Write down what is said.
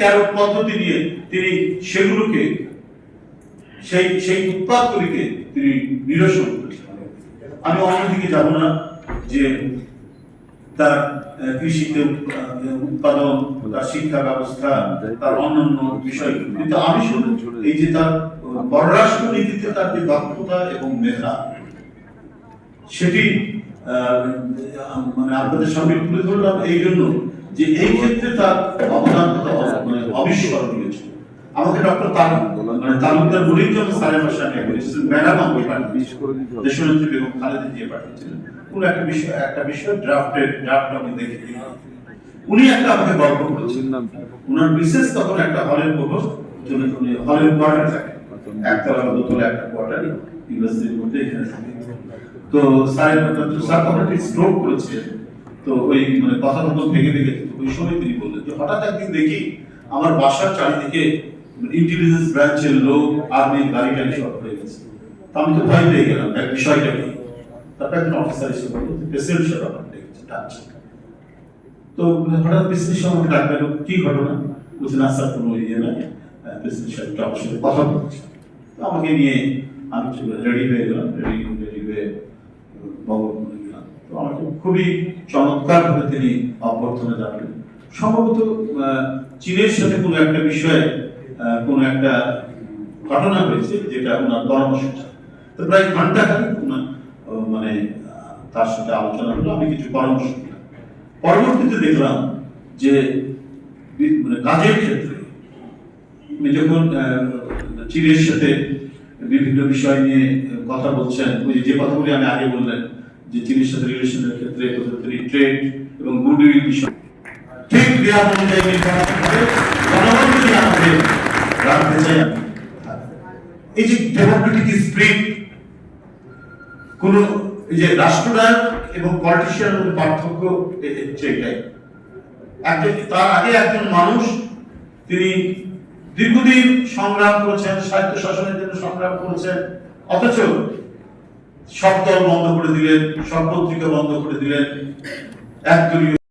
Carrot পদ্ধতি নিয়ে তিনি সেগুলোকে, সেই সেই উৎপাদগুলিকে তিনি নিরসন আমি অন্যদিকে যাব না যে তার কৃষিতে উৎপাদন, তার শিক্ষা ব্যবস্থা, তার অন্যান্য বিষয়। কিন্তু আমি শুধু এই যে তার পররাষ্ট্র নীতিতে তার যে দক্ষতা এবং মেধা, সেটি মানে আপনাদের সামনে তুলে ধরলাম। এই জন্য যে এই ক্ষেত্রে তার অবদান মানে অবিস্মরণীয় ছিল। আমাকে ডক্টর তালুক মানে তালুকদার বলেই বাসায় আমি ম্যাডাম আমাকে পাঠিয়েছিলেন। দেশনেত্রী বেগম খালেদা জিয়া পাঠিয়েছিলেন। কোন একটা বিষয় একটা বিষয় ড্রাফটের ড্রাফট আমি দেখে উনি একটা আমাকে গল্প করেছেন। উনার বিশেষ তখন একটা হলের প্রভোস্ট উনি উনি হলের কোয়ার্টার থাকে একতলা বা দোতলা একটা কোয়ার্টার ইউনিভার্সিটির মধ্যে এখানে থাকে। তো স্যার তখন একটি স্ট্রোক করেছে তো ওই মানে কথা মতো ভেঙে ভেঙে ওই সময় তিনি বললেন যে হঠাৎ একদিন দেখি আমার বাসার চারিদিকে ইন্টেলিজেন্স ব্রাঞ্চের লোক আর্মি গাড়ি টাড়ি সব হয়ে গেছে। তো আমি তো ভয় পেয়ে গেলাম এক বিষয়টা কি তারপর একজন অফিসার এসে বলল, যে প্রেসিডেন্ট সাহেব আপনার ডেকেছে ডাকছে তো হঠাৎ প্রেসিডেন্ট সাহেব আমাকে ডাকলো কি ঘটনা? বলছে, না স্যার, কোনো ইয়ে নাই। প্রেসিডেন্ট সাহেব আমার সাথে কথা বলছে। তো আমাকে নিয়ে আমি রেডি হয়ে গেলাম রেডি রেডি হয়ে বঙ্গবন্ধু গেলাম তো আমাকে খুবই চমৎকার ভাবে তিনি অভ্যর্থনা জানালেন। সম্ভবত চীনের সাথে কোনো একটা বিষয়ে কোনো একটা ঘটনা হয়েছে যেটা ওনার কর্মসূচি তো প্রায় ঘণ্টা খানিক ওনার মানে তার সাথে আলোচনা হলো, আমি কিছু পরামর্শ দিলাম। পরবর্তীতে দেখলাম যে মানে কাজের ক্ষেত্রে উনি যখন চীনের সাথে বিভিন্ন বিষয় নিয়ে কথা বলছেন, ওই যে কথাগুলি আমি আগে বললেন যে চীনের সাথে রিলেশনের ক্ষেত্রে তিনি ট্রেড এবং গুডউইল বিষয়। ঠিক দেওয়া অনুযায়ী নির্বাচন করে জনগণকে আমাদের রাখতে চাই এই যে ডেমোক্রেটিক স্প্রিট কোন যে রাষ্ট্রনায়ক এবং পলিটিশিয়ান মধ্যে পার্থক্য এটাই একজন, তার আগে একজন মানুষ, তিনি দীর্ঘদিন সংগ্রাম করেছেন সাহিত্য শাসনের জন্য সংগ্রাম করেছেন, অথচ সব বন্ধ করে দিলেন সব পত্রিকা বন্ধ করে দিলেন। একদলীয়